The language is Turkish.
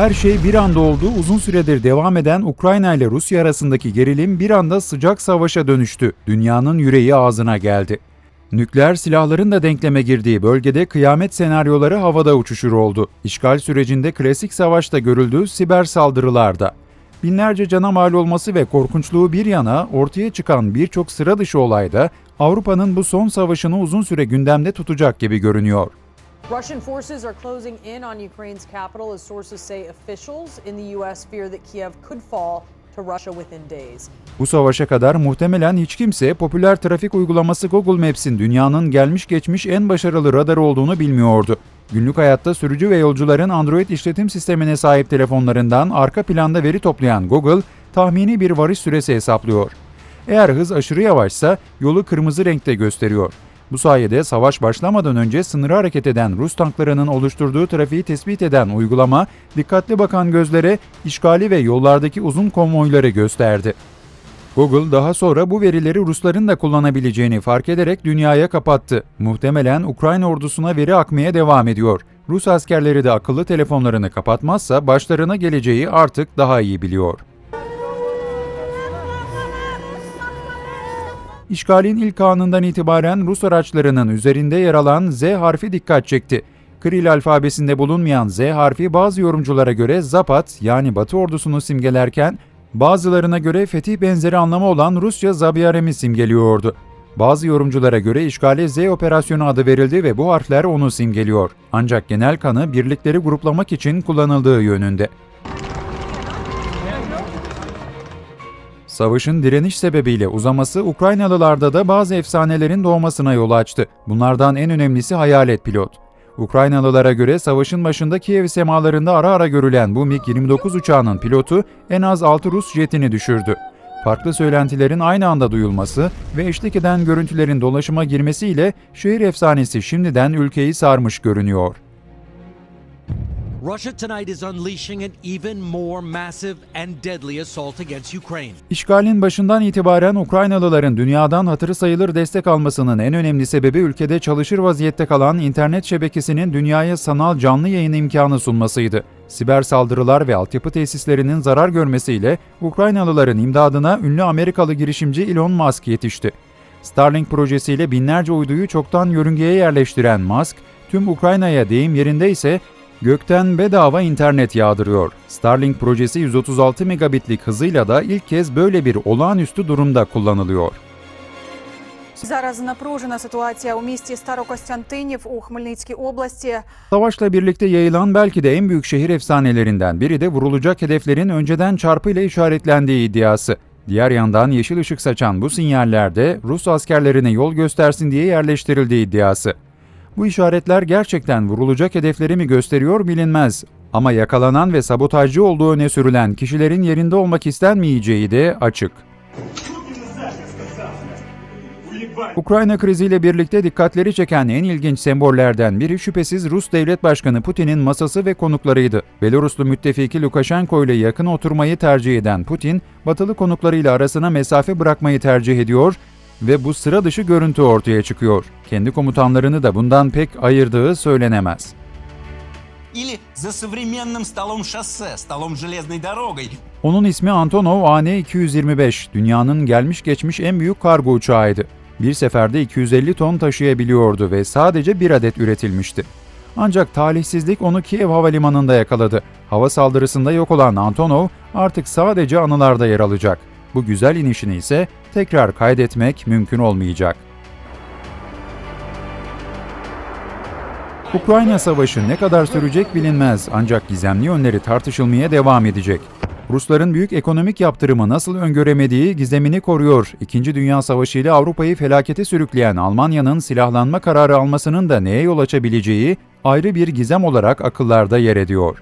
Her şey bir anda oldu. Uzun süredir devam eden Ukrayna ile Rusya arasındaki gerilim bir anda sıcak savaşa dönüştü. Dünyanın yüreği ağzına geldi. Nükleer silahların da denkleme girdiği bölgede kıyamet senaryoları havada uçuşur oldu. İşgal sürecinde klasik savaşta görüldü, siber saldırılarda. Binlerce cana mal olması ve korkunçluğu bir yana ortaya çıkan birçok sıra dışı olayda Avrupa'nın bu son savaşını uzun süre gündemde tutacak gibi görünüyor. Russian forces are closing in on Ukraine's capital as sources say officials in the U.S. fear that Kiev could fall to Russia within days. Bu savaşa kadar muhtemelen hiç kimse popüler trafik uygulaması Google Maps'in dünyanın gelmiş geçmiş en başarılı radarı olduğunu bilmiyordu. Günlük hayatta sürücü ve yolcuların Android işletim sistemine sahip telefonlarından arka planda veri toplayan Google, tahmini bir varış süresi hesaplıyor. Eğer hız aşırı yavaşsa yolu kırmızı renkte gösteriyor. Bu sayede savaş başlamadan önce sınırı hareket eden Rus tanklarının oluşturduğu trafiği tespit eden uygulama, dikkatli bakan gözlere işgali ve yollardaki uzun konvoyları gösterdi. Google daha sonra bu verileri Rusların da kullanabileceğini fark ederek dünyaya kapattı. Muhtemelen Ukrayna ordusuna veri akmaya devam ediyor. Rus askerleri de akıllı telefonlarını kapatmazsa başlarına geleceği artık daha iyi biliyor. İşgalin ilk anından itibaren Rus araçlarının üzerinde yer alan Z harfi dikkat çekti. Kiril alfabesinde bulunmayan Z harfi bazı yorumculara göre Zapat yani Batı ordusunu simgelerken bazılarına göre fetih benzeri anlamı olan Rusça Zabyarem'i simgeliyordu. Bazı yorumculara göre işgale Z operasyonu adı verildi ve bu harfler onu simgeliyor. Ancak genel kanı birlikleri gruplamak için kullanıldığı yönünde. Savaşın direniş sebebiyle uzaması Ukraynalılarda da bazı efsanelerin doğmasına yol açtı. Bunlardan en önemlisi hayalet pilot. Ukraynalılara göre savaşın başında Kiev semalarında ara ara görülen bu MiG-29 uçağının pilotu en az 6 Rus jetini düşürdü. Farklı söylentilerin aynı anda duyulması ve eşlik eden görüntülerin dolaşıma girmesiyle şehir efsanesi şimdiden ülkeyi sarmış görünüyor. Russia tonight is unleashing an even more massive and deadly assault against Ukraine. İşgalin başından itibaren Ukraynalıların dünyadan hatırı sayılır destek almasının en önemli sebebi ülkede çalışır vaziyette kalan internet şebekesinin dünyaya sanal canlı yayın imkanı sunmasıydı. Siber saldırılar ve altyapı tesislerinin zarar görmesiyle Ukraynalıların imdadına ünlü Amerikalı girişimci Elon Musk yetişti. Starlink projesiyle binlerce uyduyu çoktan yörüngeye yerleştiren Musk, tüm Ukrayna'ya deyim yerinde ise gökten bedava internet yağdırıyor. Starlink projesi 136 megabitlik hızıyla da ilk kez böyle bir olağanüstü durumda kullanılıyor. Зараз напружена ситуація у місті Старокостянтинів у Хмельницькій області. Savaşla birlikte yayılan belki de en büyük şehir efsanelerinden biri de vurulacak hedeflerin önceden çarpıyla işaretlendiği iddiası. Diğer yandan yeşil ışık saçan bu sinyallerde Rus askerlerine yol göstersin diye yerleştirildiği iddiası. Bu işaretler gerçekten vurulacak hedefleri mi gösteriyor bilinmez. Ama yakalanan ve sabotajcı olduğu öne sürülen kişilerin yerinde olmak istenmeyeceği de açık. Ukrayna kriziyle birlikte dikkatleri çeken en ilginç sembollerden biri şüphesiz Rus Devlet Başkanı Putin'in masası ve konuklarıydı. Belaruslu müttefiki Lukashenko ile yakın oturmayı tercih eden Putin, batılı konuklarıyla arasına mesafe bırakmayı tercih ediyor ve bu sıra dışı görüntü ortaya çıkıyor. Kendi komutanlarını da bundan pek ayırdığı söylenemez. Или за современным столом шоссе, столом железной дорогой. Onun ismi Antonov AN-225, dünyanın gelmiş geçmiş en büyük kargo uçağıydı. Bir seferde 250 ton taşıyabiliyordu ve sadece bir adet üretilmişti. Ancak talihsizlik onu Kiev havalimanında yakaladı. Hava saldırısında yok olan Antonov artık sadece anılarda yer alacak. Bu güzel inişini ise tekrar kaydetmek mümkün olmayacak. Ukrayna Savaşı ne kadar sürecek bilinmez ancak gizemli yönleri tartışılmaya devam edecek. Rusların büyük ekonomik yaptırımı nasıl öngöremediği gizemini koruyor. İkinci Dünya Savaşı ile Avrupa'yı felakete sürükleyen Almanya'nın silahlanma kararı almasının da neye yol açabileceği ayrı bir gizem olarak akıllarda yer ediyor.